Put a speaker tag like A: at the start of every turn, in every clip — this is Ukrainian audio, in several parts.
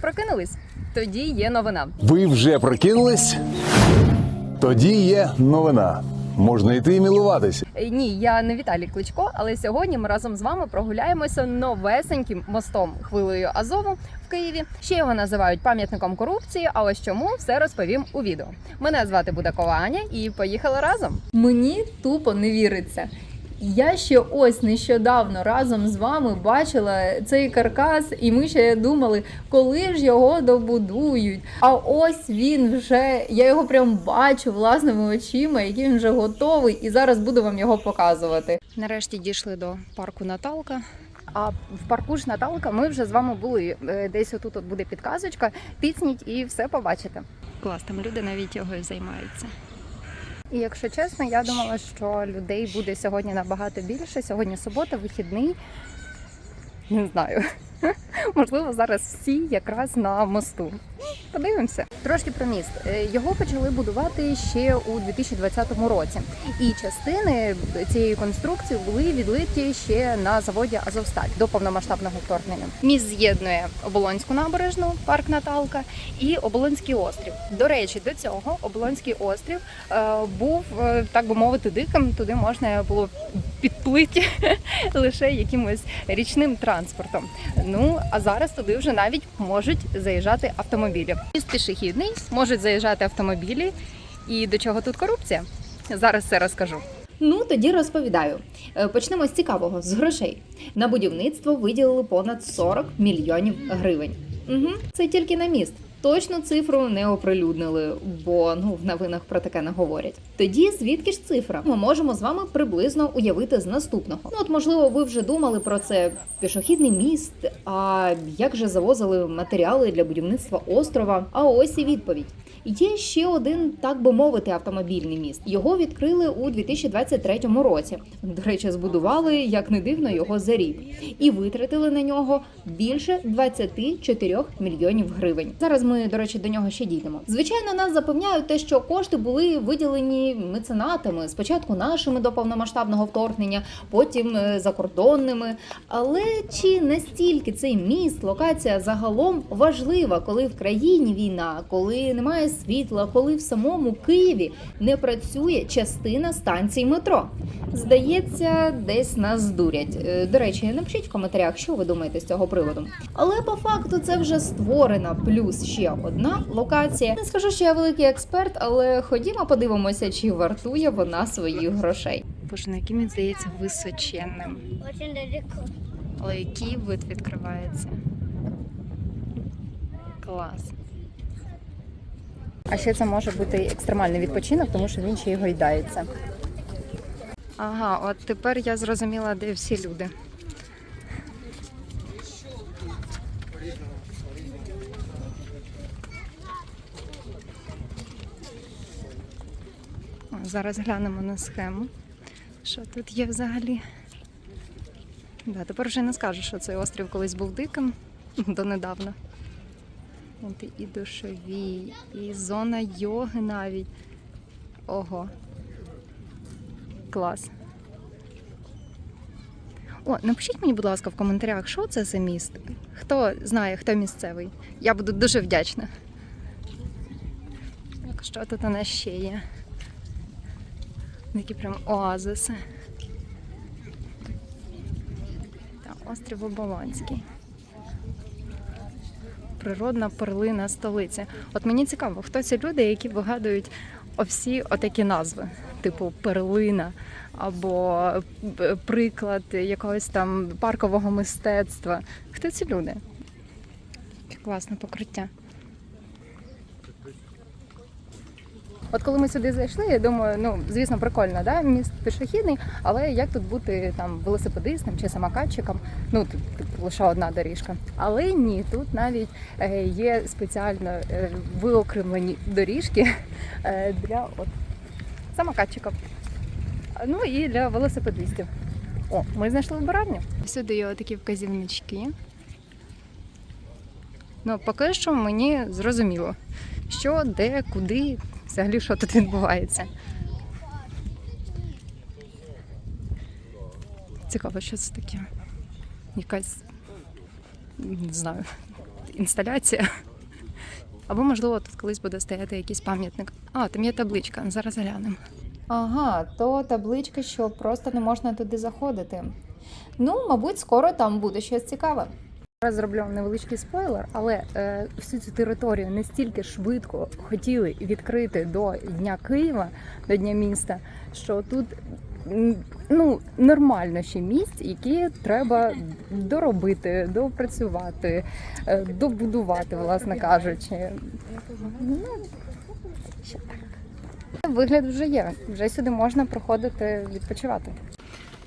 A: прокинулись? Тоді є новина.
B: Ви вже прокинулись? Тоді є новина. Можна йти і милуватися.
A: Е, Ні, я не Віталій Кличко, але сьогодні ми разом з вами прогуляємося новесеньким мостом хвилею Азову в Києві. Ще його називають пам'ятником корупції. А ось чому все розповім у відео. Мене звати Будакова Аня і поїхали разом. Мені тупо не віриться. Я ще ось нещодавно разом з вами бачила цей каркас, і ми ще думали, коли ж його добудують. А ось він вже я його прям бачу власними очима, який він вже готовий, і зараз буду вам його показувати. Нарешті дійшли до парку Наталка. А в парку ж Наталка ми вже з вами були. Е, Десь отут от буде підказочка. Піцніть і все побачите. Клас, там люди навіть його займаються. І якщо чесно, я думала, що людей буде сьогодні набагато більше. Сьогодні субота, вихідний. Не знаю. Можливо, зараз всі якраз на мосту. Подивимося. Трошки про міст. Е, Його почали будувати ще у 2020 році. І частини цієї конструкції були відлиті ще на заводі Азовсталь до повномасштабного вторгнення. Міст з'єднує Оболонську набережну, парк Наталка і Оболонський острів. До речі, до цього Оболонський острів е, був, е, так би мовити, диким. Туди можна було підплити лише якимось річним транспортом. Ну а зараз туди вже навіть можуть заїжджати автомобілі. Міст пішохідний можуть заїжджати автомобілі. І до чого тут корупція? Зараз все розкажу. Ну тоді розповідаю. Е, Почнемо з цікавого з грошей. На будівництво виділили понад 40 мільйонів гривень. Угу. Це тільки на міст. Точну цифру не оприлюднили, бо ну в новинах про таке не говорять. Тоді звідки ж цифра? Ми можемо з вами приблизно уявити з наступного. Ну от можливо, ви вже думали про це пішохідний міст. А як же завозили матеріали для будівництва острова? А ось і відповідь. Є ще один, так би мовити, автомобільний міст. Його відкрили у 2023 році. До речі, збудували, як не дивно, його за рік і витратили на нього більше 24 мільйонів гривень. Зараз ми, до речі, до нього ще дійдемо. Звичайно, нас запевняють те, що кошти були виділені меценатами спочатку нашими до повномасштабного вторгнення, потім е, закордонними. Але чи настільки цей міст, локація загалом важлива, коли в країні війна, коли немає світла, коли в самому Києві не працює частина станцій метро? Здається, десь нас дурять. Е, До речі, напишіть в коментарях, що ви думаєте з цього приводу. Але по факту це вже створена плюс ще одна локація. Не скажу, що я великий експерт, але ходімо подивимося, чи вартує вона своїх грошей. Боже, на яким він здається височенним. Але який вид відкривається. Клас. А ще це може бути екстремальний відпочинок, тому що він ще й гойдається. Ага, от тепер я зрозуміла, де всі люди. Зараз глянемо на схему. Що тут є взагалі? Да, тепер вже не скажу, що цей острів колись був диким донедавна. І душові, і зона йоги навіть. Ого. Клас. О, напишіть мені, будь ласка, в коментарях, що це за міст. Хто знає, хто місцевий. Я буду дуже вдячна. Так, що тут у нас ще є? Такі прям оазиси. Та острів Оболонський. Природна перлина столиці. От мені цікаво, хто ці люди, які вигадують всі отакі назви, типу перлина або е, приклад якогось там паркового мистецтва. Хто ці люди? Класне покриття. От коли ми сюди зайшли, я думаю, ну звісно, прикольно, да? міст пішохідний, але як тут бути там велосипедистом чи самокатчиком? Ну тут, лише одна доріжка. Але ні, тут навіть е, є спеціально е, виокремлені доріжки е, для от, самокатчиків. Ну і для велосипедистів. О, ми знайшли вбиральню. Сюди є такі вказівнички. Ну, поки що мені зрозуміло, що, де, куди, взагалі, що тут відбувається. Цікаво, що це таке. Якась, не знаю, інсталяція. Або, можливо, тут колись буде стояти якийсь пам'ятник. А, там є табличка, зараз глянемо. Ага, то табличка, що просто не можна туди заходити. Ну, мабуть, скоро там буде щось цікаве. Зараз зроблю невеличкий спойлер, але е, всю цю територію настільки швидко хотіли відкрити до Дня Києва, до Дня міста, що тут ну, нормально ще місць, які треба доробити, допрацювати, е, добудувати, власне кажучи. Ну, ще так. Вигляд вже є. Вже сюди можна приходити відпочивати.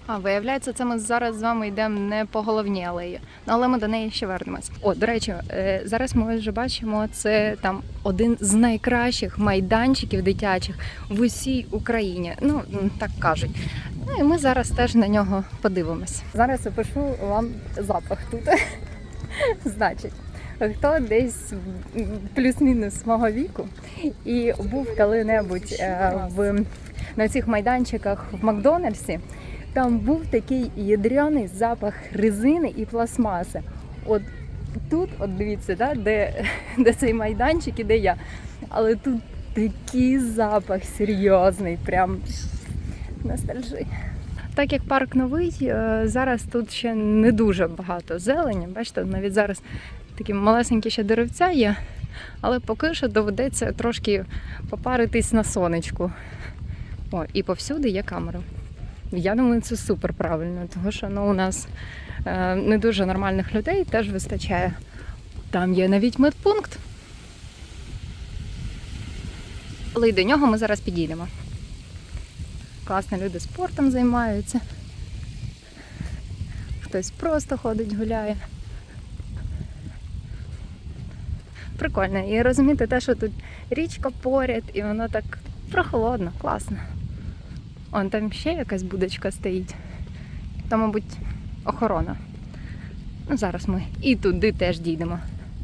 A: А, виявляється, це ми зараз з вами йдемо не по головній алеї, але ми до неї ще вернемось. О, до речі, е, зараз ми вже бачимо, це там один з найкращих майданчиків дитячих в усій Україні. Ну так кажуть. Ну і ми зараз теж на нього подивимось. Зараз опишу вам запах тут. Значить, хто десь плюс-мінус мого віку і був коли-небудь е, в на цих майданчиках в Макдональдсі. Там був такий ядряний запах резини і пластмаси. От тут, от дивіться, да, де, де цей майданчик і де я. Але тут такий запах серйозний, прям ностальжи. Так як парк новий, е, зараз тут ще не дуже багато зелені. Бачите, навіть зараз такі малесенькі ще деревця є, але поки що доведеться трошки попаритись на сонечку. О, і повсюди є камера. Я думаю, це супер правильно, тому що ну, у нас е, не дуже нормальних людей теж вистачає. Там є навіть медпункт. Але й до нього ми зараз підійдемо. Класно, люди спортом займаються. Хтось просто ходить, гуляє. Прикольно. І розуміти те, що тут річка поряд, і воно так прохолодно, класно. Он там ще якась будочка стоїть. Там, мабуть, охорона. Ну, зараз ми і туди теж дійдемо.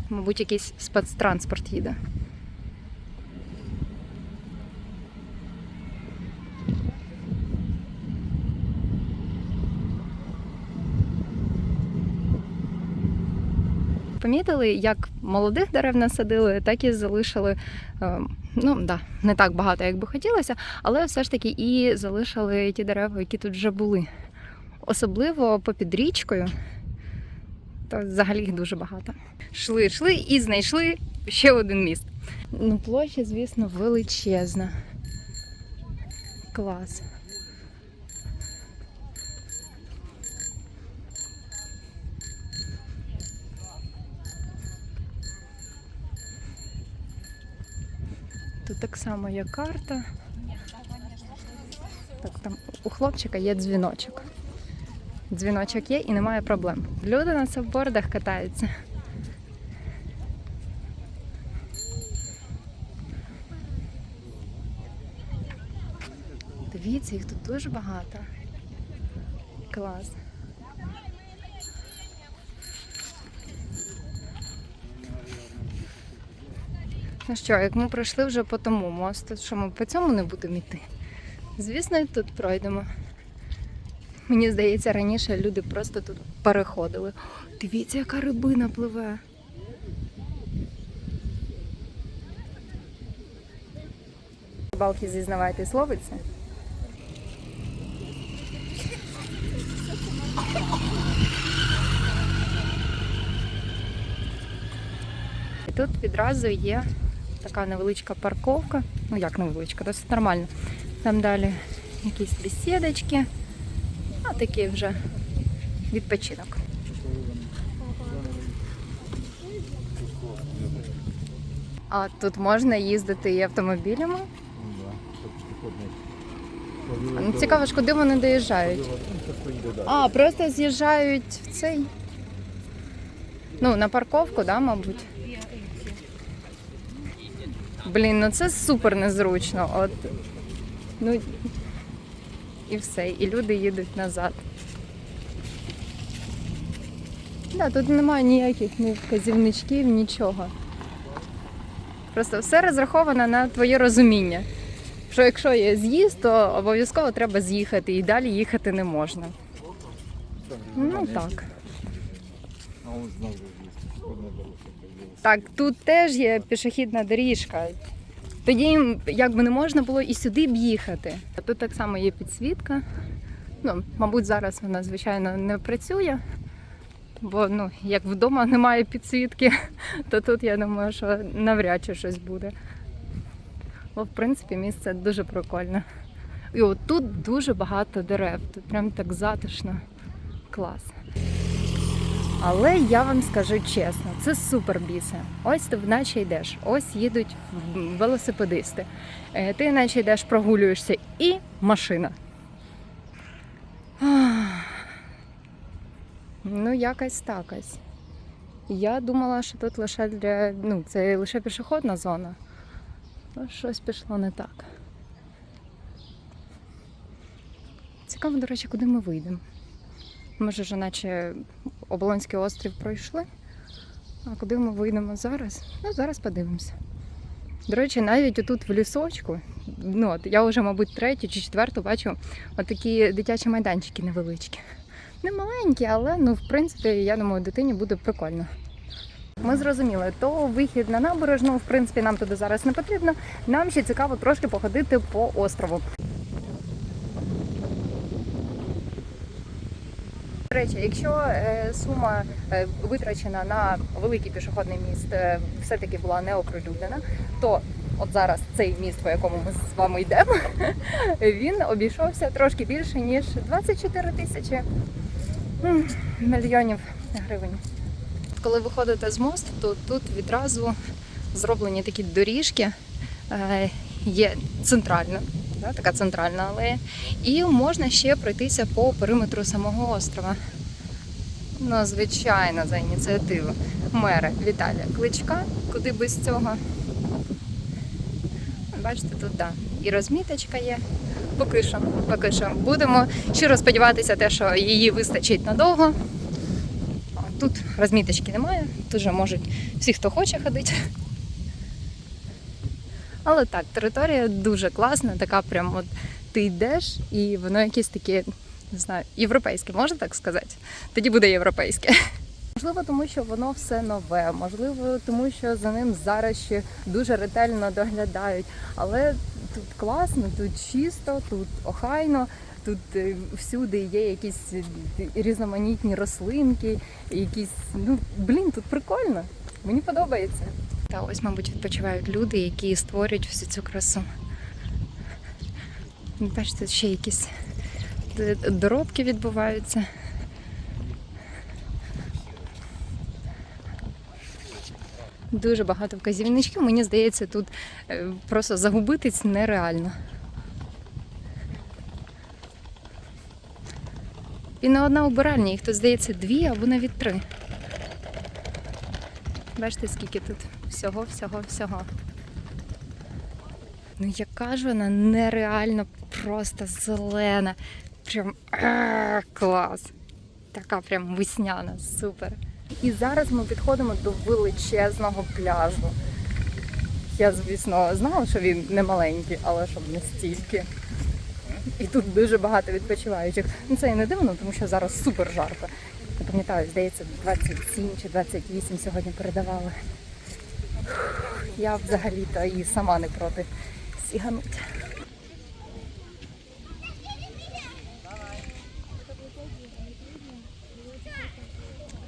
A: Мабуть, якийсь спецтранспорт їде. Помітили, як молодих дерев насадили, так і залишили. е, Ну да, не так багато, як би хотілося, але все ж таки і залишили ті дерева, які тут вже були. Особливо попід річкою, то взагалі їх дуже багато. Шли, йшли і знайшли ще один міст. Ну, площа, звісно, величезна. Клас. Тут так само є карта. Так, там у хлопчика є дзвіночок. Дзвіночок є і немає проблем. Люди на сапбордах катаються. Дивіться, їх тут дуже багато. Клас. Ну що, як ми пройшли вже по тому мосту, що ми по цьому не будемо йти? Звісно, тут пройдемо. Мені здається, раніше люди просто тут переходили. Дивіться, яка рибина пливе. Балки зізнавайтесь, ловиться. І тут відразу є така невеличка парковка. Ну як невеличка, досить нормально. Там далі якісь бесідочки. А такий вже відпочинок. А тут можна їздити і автомобілями. Ну, Цікаво ж, куди вони доїжджають. А, просто з'їжджають в цей. Ну, на парковку, да, мабуть. Блін, ну це супер незручно. От. Ну і все. І люди їдуть назад. Да, тут немає ніяких ні вказівничків, нічого. Просто все розраховано на твоє розуміння. Що якщо є з'їзд, то обов'язково треба з'їхати і далі їхати не можна. Ну так.
C: А он исходная дорожка.
A: Так, тут теж є пішохідна доріжка. Тоді їм якби не можна було і сюди б їхати. Тут так само є підсвітка. Ну, мабуть, зараз вона, звичайно, не працює, бо ну, як вдома немає підсвітки, то тут я думаю, що навряд чи щось буде. Бо, в принципі, місце дуже прикольне. І от тут дуже багато дерев, тут прям так затишно. Клас. Але я вам скажу чесно, це супер бісе. Ось ти наче йдеш, ось їдуть велосипедисти. Е, Ти наче йдеш, прогулюєшся і машина. Ну, якось такось. Я думала, що тут лише для. Ну, це лише пішохідна зона. Ну, щось пішло не так. Цікаво, до речі, куди ми вийдемо. Ми ж уже наче Оболонський острів пройшли. А куди ми вийдемо зараз? Ну, зараз подивимося. До речі, навіть отут в лісочку, ну от я вже, мабуть, третю чи четверту бачу отакі дитячі майданчики невеличкі. Не маленькі, але ну, в принципі, я думаю, дитині буде прикольно. Ми зрозуміли, то вихід на набережну, в принципі, нам туди зараз не потрібно. Нам ще цікаво трошки походити по острову. Речі, якщо е, сума е, витрачена на великий пішохідний міст е, все-таки була не оприлюднена, то от зараз цей міст, по якому ми з вами йдемо, він обійшовся трошки більше ніж 24 тисячі мільйонів гривень. Коли виходите з мосту, то тут відразу зроблені такі доріжки. Є центральна, да, така центральна алея, і можна ще пройтися по периметру самого острова. Ну, звичайно, за ініціативу мера Віталія Кличка, куди без цього. Бачите, тут да, і розміточка є. Поки що, поки що. Будемо щиро сподіватися, те, що її вистачить надовго. Тут розміточки немає, тут же можуть всі, хто хоче ходити. Але так, територія дуже класна, така прям от ти йдеш, і воно якесь таке, не знаю, європейське, можна так сказати? Тоді буде європейське. Можливо, тому що воно все нове, можливо, тому що за ним зараз ще дуже ретельно доглядають. Але тут класно, тут чисто, тут охайно, тут е, всюди є якісь е, різноманітні рослинки, якісь. Ну, блін, тут прикольно. Мені подобається. Та ось, мабуть, відпочивають люди, які створюють всю цю красу. Бачите, ще якісь доробки відбуваються. Дуже багато вказівничків. Мені здається, тут е, просто загубитись нереально. І не одна убиральня, їх тут здається дві або навіть три. Бачите, скільки тут всього, всього, всього. Ну, яка ж вона нереально просто зелена. Прям а, клас. Така прям весняна, супер. І зараз ми підходимо до величезного пляжу. Я, звісно, знала, що він не маленький, але щоб не стільки. І тут дуже багато відпочиваючих. Ну це і не дивно, тому що зараз супер жарко. Я пам'ятаю, здається, 27 чи 28 сьогодні передавали. Я взагалі-то і сама не проти сігануть.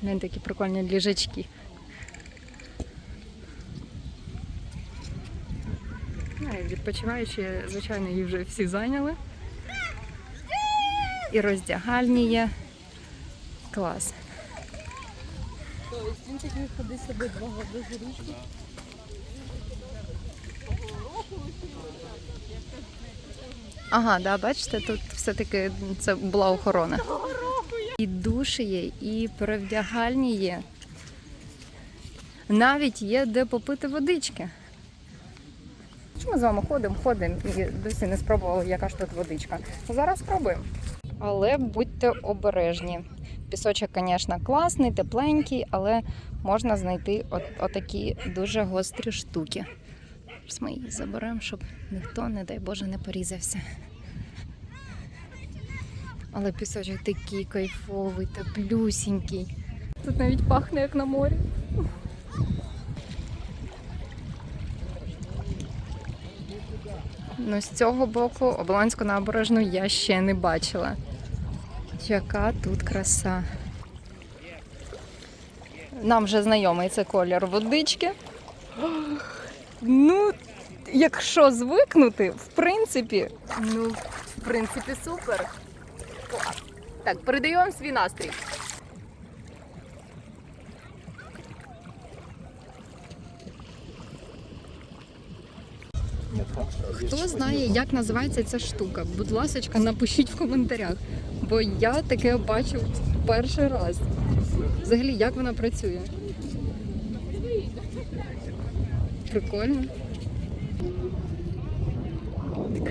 A: Глянь, такі прикольні ліжачки. А, і Відпочиваючі, звичайно, її вже всі зайняли. І роздягальні є. Клас.
C: Він такий ходи собі два без річки.
A: Ага, да, бачите, тут все-таки це була охорона. І душі є, і перевдягальні є. Навіть є де попити водички. Ми з вами ходимо, ходимо і досі не спробували, яка ж тут водичка. Зараз спробуємо. Але будьте обережні. Пісочок, звісно, класний, тепленький, але можна знайти от, отакі дуже гострі штуки. Зараз ми її заберемо, щоб ніхто, не дай Боже, не порізався. Але пісочок такий кайфовий та плюсінький. Тут навіть пахне, як на морі. Ну, З цього боку Оболонську набережну я ще не бачила. Яка тут краса. Нам вже знайомий це колір водички. Ну, якщо звикнути, в принципі, ну, в принципі, супер. Клас. Так, передаємо свій настрій. Хто знає, як називається ця штука? Будь ласка, напишіть в коментарях, бо я таке бачу перший раз. Взагалі, як вона працює? Прикольно.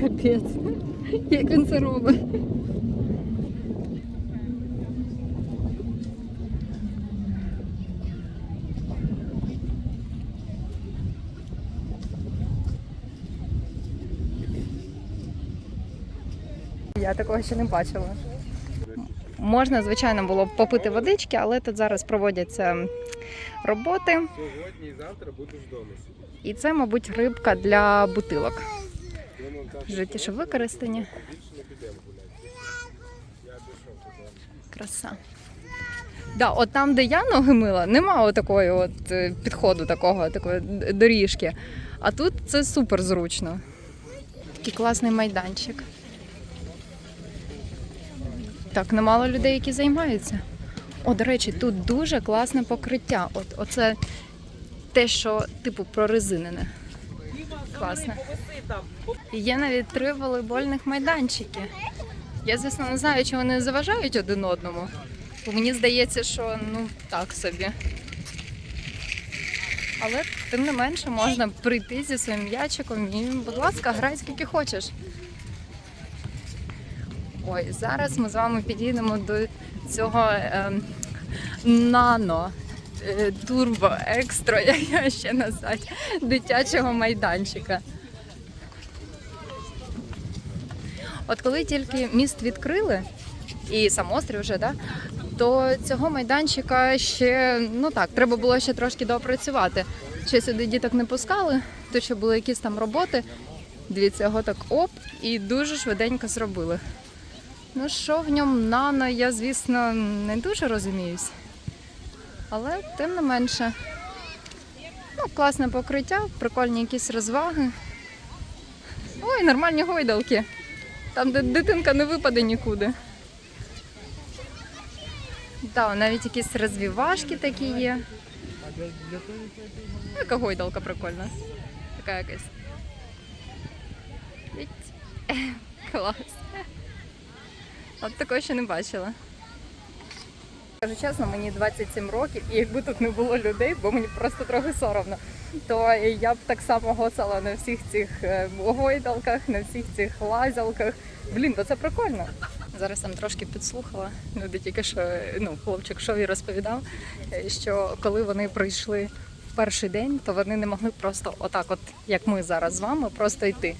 A: Капець. Як він це робить? Я такого ще не бачила. Можна, звичайно, було б попити водички, але тут зараз проводяться роботи.
D: Сьогодні і завтра будеш вдома.
A: І це, мабуть, рибка для бутилок. Життєше використані. Краса. Да, от там, де я ноги мила, нема такої от е, підходу такого, такої доріжки. А тут це супер зручно. Такий класний майданчик. Так, немало людей, які займаються. О, до речі, тут дуже класне покриття. От оце те, що типу прорезинене. Класне. Є навіть три волейбольних майданчики. Я, звісно, не знаю, чи вони заважають один одному. Бо мені здається, що ну так собі. Але тим не менше можна прийти зі своїм м'ячиком і, будь ласка, грай скільки хочеш. Ой, зараз ми з вами підійдемо до цього е, нано. Е, Турбо екстра, як його ще назвати, дитячого майданчика. От коли тільки міст відкрили, і сам острів вже, да, то цього майданчика ще ну так, треба було ще трошки допрацювати. Ще сюди діток не пускали, то що були якісь там роботи. Дивіться, його так оп, і дуже швиденько зробили. Ну, що в ньому нано, я, звісно, не дуже розуміюсь. Але тим не менше. Ну, класне покриття, прикольні якісь розваги. Ой, нормальні гойдалки. Там, де дитинка не випаде нікуди. Так, навіть якісь розвівашки такі є. Яка гойдалка прикольна. Така якась. Клас. От такого ще не бачила. Кажу чесно, мені 27 років, і якби тут не було людей, бо мені просто трохи соромно, то я б так само гоцала на всіх цих е, гойдалках, на всіх цих лазялках. Блін, бо це прикольно. Зараз там трошки підслухала. Люди тільки що ну, хлопчик шові розповідав, е, що коли вони прийшли в перший день, то вони не могли просто отак, от як ми зараз з вами, просто йти.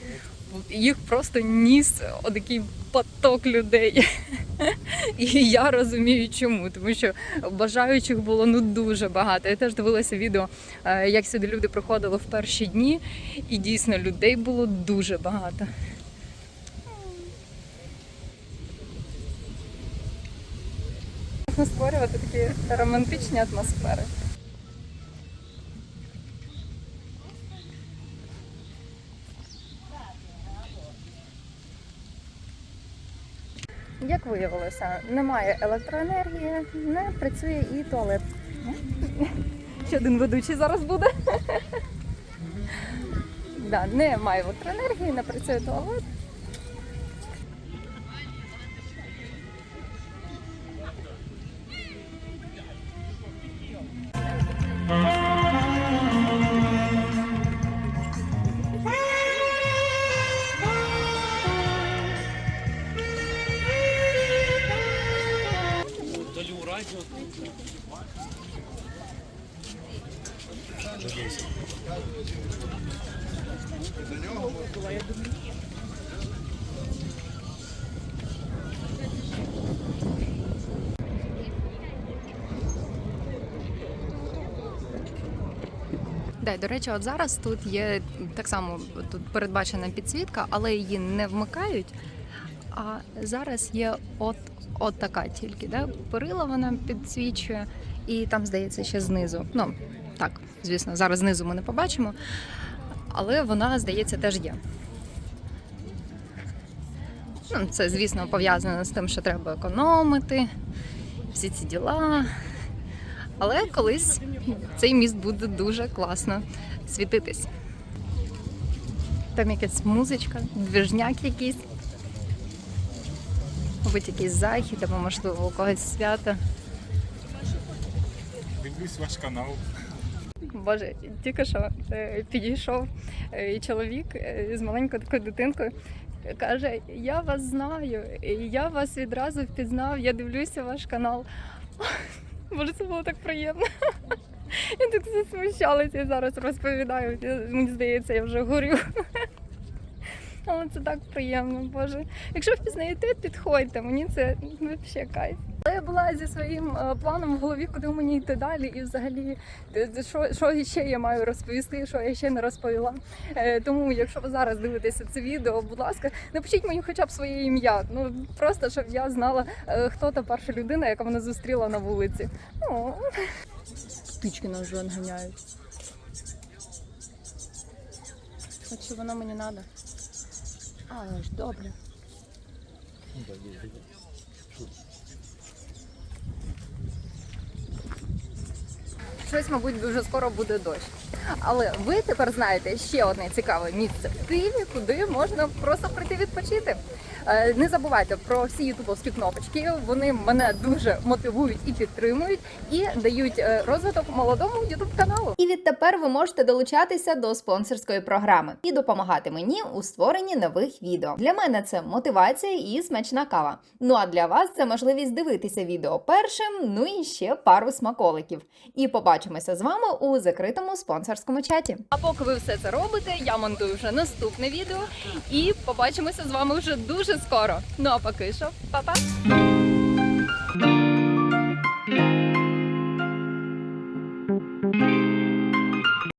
A: Їх просто ніс отакий поток людей. І я розумію, чому, тому що бажаючих було ну дуже багато. Я теж дивилася відео, е, як сюди люди приходили в перші дні, і дійсно людей було дуже багато. Створювати такі романтичні атмосфери. Як виявилося, немає електроенергії, не працює і туалет. Ще один ведучий зараз буде. Да, немає електроенергії, не працює туалет. Да, до речі, от зараз тут є так само тут передбачена підсвітка, але її не вмикають. А зараз є от от така тільки, да? перила вона підсвічує, і там, здається, ще знизу. Ну, так, звісно, зараз знизу ми не побачимо, але вона, здається, теж є. Ну, це, звісно, пов'язано з тим, що треба економити, всі ці діла. Але колись цей міст буде дуже класно світитись. Там якась музичка, двіжняк якийсь. Мабуть, якийсь захід, або можливо у когось свято.
D: Дивлюсь ваш канал.
A: Боже, тільки що е, підійшов е, чоловік е, з маленькою такою дитинкою. Каже, я вас знаю, я вас відразу впізнав, я дивлюся ваш канал. Боже, це було так приємно. Я так засмущалася і зараз розповідаю. Мені здається, я вже горю. Але це так приємно, Боже. Якщо впізнаєте, підходьте, мені це взагалі кайф. Я була зі своїм е, планом в голові, куди мені йти далі, і взагалі, е, що, що ще я маю розповісти, що я ще не розповіла. Е, Тому, якщо ви зараз дивитеся це відео, будь ласка, напишіть мені хоча б своє ім'я. Ну просто щоб я знала, хто та перша людина, яка мене зустріла на вулиці. Ну, птички нас вже ганяють. Чи воно мені треба? А, ж добре. Щось, мабуть, дуже скоро буде дощ. Але ви тепер знаєте ще одне цікаве місце в Києві, куди можна просто прийти відпочити. Е, Не забувайте про всі ютубовські кнопочки. Вони мене дуже мотивують і підтримують, і дають е, розвиток молодому ютуб каналу. І відтепер ви можете долучатися до спонсорської програми і допомагати мені у створенні нових відео. Для мене це мотивація і смачна кава. Ну а для вас це можливість дивитися відео першим, ну і ще пару смаколиків. І побачимося з вами у закритому спонсорському чаті. А поки ви все це робите, я монтую вже наступне відео і побачимося з вами вже дуже скоро. Ну а поки що, па-па!